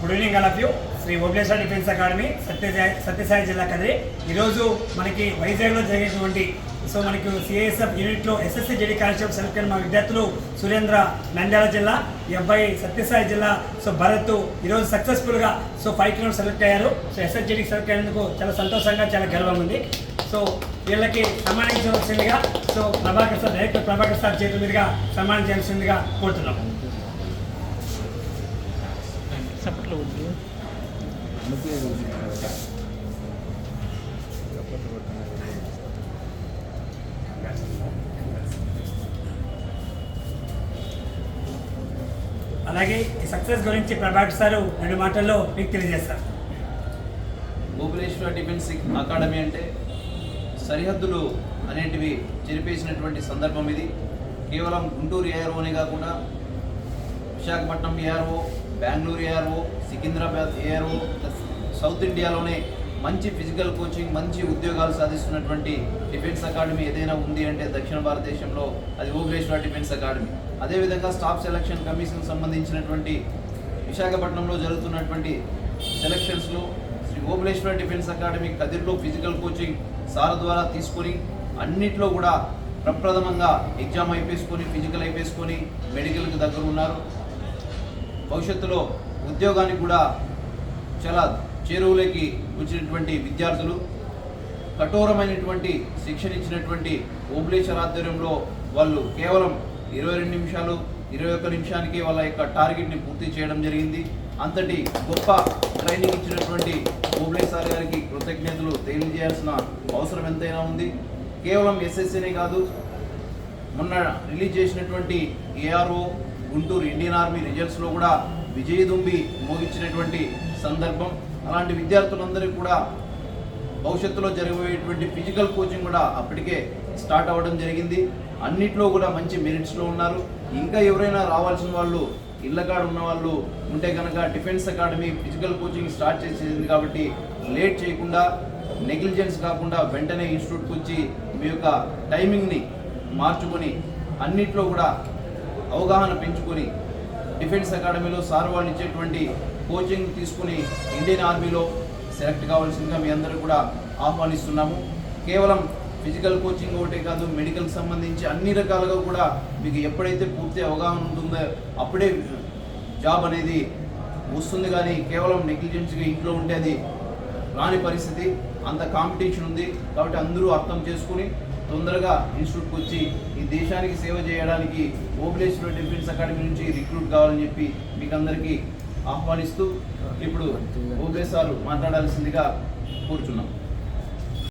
Good evening all of you Shri Obleshwara defence academy Sathya Sai Sathya Sai జిల్లా కదిరి ఈరోజు మనకి వైజాగ్లో జరిగేటువంటి సో మనకి సిఐఎస్ఎఫ్ యూనిట్లో ఎస్ఎస్సి జెడి కానిస్టేబుల్ సెలెక్ట్ అయిన మా విద్యార్థులు సురేంద్ర నంద్యాల జిల్లా ఈ అబ్బాయి సత్యసాయి జిల్లా సో భరత్ ఈరోజు సక్సెస్ఫుల్గా సో ఫైవ్ కిలోమీటర్స్ సెలెక్ట్ అయ్యారు. సో ఎస్ఎస్ జెడికి సెలెక్ట్ అయినందుకు చాలా సంతోషంగా చాలా గర్వం ఉంది. సో వీళ్ళకి సన్మానించవలసిందిగా so Prabhakar sir director Prabhakar sir చేతుల మీదుగా సన్మానించాల్సిందిగా కోరుతున్నాం చప్పట్లు వద్దు అలాగే ఈ సక్సెస్ గురించి ప్రభాకర్ సార్ రెండు మాటల్లో మీకు తెలియజేస్తారు. భువనేశ్వర డిఫెన్స్ అకాడమీ అంటే సరిహద్దులు అనేటివి చెరిపేసినటువంటి సందర్భం ఇది. కేవలం గుంటూరు ఏఆర్ఓనే కాకుండా Visakhapatnam ARO Bengaluru ARO Secunderabad ARO south ఇండియాలోనే మంచి ఫిజికల్ కోచింగ్ మంచి ఉద్యోగాలు సాధిస్తున్నటువంటి డిఫెన్స్ అకాడమీ ఏదైనా ఉంది అంటే దక్షిణ భారతదేశంలో అది భువనేశ్వర డిఫెన్స్ అకాడమీ. అదేవిధంగా స్టాఫ్ సెలక్షన్ కమిషన్ సంబంధించినటువంటి విశాఖపట్నంలో జరుగుతున్నటువంటి సెలక్షన్స్లో శ్రీ ఓబులేశ్వర డిఫెన్స్ అకాడమీ కదిర్లో ఫిజికల్ కోచింగ్ సార్ ద్వారా తీసుకొని అన్నిట్లో కూడా ప్రప్రథమంగా ఎగ్జామ్ అయిపోసుకొని ఫిజికల్ అయిపోసుకొని మెడికల్కి దగ్గర ఉన్నారు భవిష్యత్తులో ఉద్యోగానికి కూడా చాలా చేరువులోకి వచ్చినటువంటి విద్యార్థులు కఠోరమైనటువంటి శిక్షణ ఇచ్చినటువంటి ఓబ్లేశ్వర్ ఆధ్వర్యంలో వాళ్ళు కేవలం ఇరవై రెండు నిమిషాలు ఇరవై ఒక్క నిమిషానికి వాళ్ళ యొక్క టార్గెట్ని పూర్తి చేయడం జరిగింది. అంతటి గొప్ప ట్రైనింగ్ ఇచ్చినటువంటి ఓబ్లేశ్వర్ గారికి కృతజ్ఞతలు తెలియజేయాల్సిన అవసరం ఎంతైనా ఉంది. కేవలం ఎస్ఎస్సీనే కాదు మొన్న రిలీజ్ చేసినటువంటి ఏఆర్ఓ గుంటూరు ఇండియన్ ఆర్మీ రిజల్ట్స్లో కూడా విజయదుంబి మోగించినటువంటి సందర్భం. అలాంటి విద్యార్థులందరికీ కూడా భవిష్యత్తులో జరగబోయేటువంటి ఫిజికల్ కోచింగ్ కూడా అప్పటికే స్టార్ట్ అవ్వడం జరిగింది. అన్నిట్లో కూడా మంచి మెరిట్స్లో ఉన్నారు. ఇంకా ఎవరైనా రావాల్సిన వాళ్ళు ఇళ్ళకాడ ఉన్న వాళ్ళు ఉంటే కనుక defence academy physical coaching start చేసేది కాబట్టి లేట్ చేయకుండా నెగ్లిజెన్స్ కాకుండా వెంటనే ఇన్స్టిట్యూట్కి వచ్చి మీ యొక్క టైమింగ్ని మార్చుకొని అన్నిట్లో కూడా అవగాహన పెంచుకొని డిఫెన్స్ అకాడమీలో సార్ వాళ్ళు ఇచ్చేటువంటి కోచింగ్ తీసుకుని ఇండియన్ ఆర్మీలో సెలెక్ట్ కావాల్సిందిగా మీ అందరూ కూడా ఆహ్వానిస్తున్నాము. కేవలం ఫిజికల్ కోచింగ్ ఒకటే కాదు మెడికల్కి సంబంధించి అన్ని రకాలుగా కూడా మీకు ఎప్పుడైతే పూర్తి అవగాహన ఉంటుందో అప్పుడే జాబ్ అనేది వస్తుంది. కానీ కేవలం నెగ్లిజెన్స్గా ఇంట్లో ఉంటే అది రాని పరిస్థితి. అంత కాంపిటీషన్ ఉంది కాబట్టి అందరూ అర్థం చేసుకుని తొందరగా ఇన్స్టిట్యూట్కి వచ్చి ఈ దేశానికి సేవ చేయడానికి ఓబులేశ్వర డిఫెన్స్ అకాడమీ నుంచి రిక్రూట్ కావాలని చెప్పి మీకు అందరికీ ఆహ్వానిస్తూ ఇప్పుడు ఓబులేశ్వర్ మాట్లాడాల్సిందిగా కూర్చున్నాం.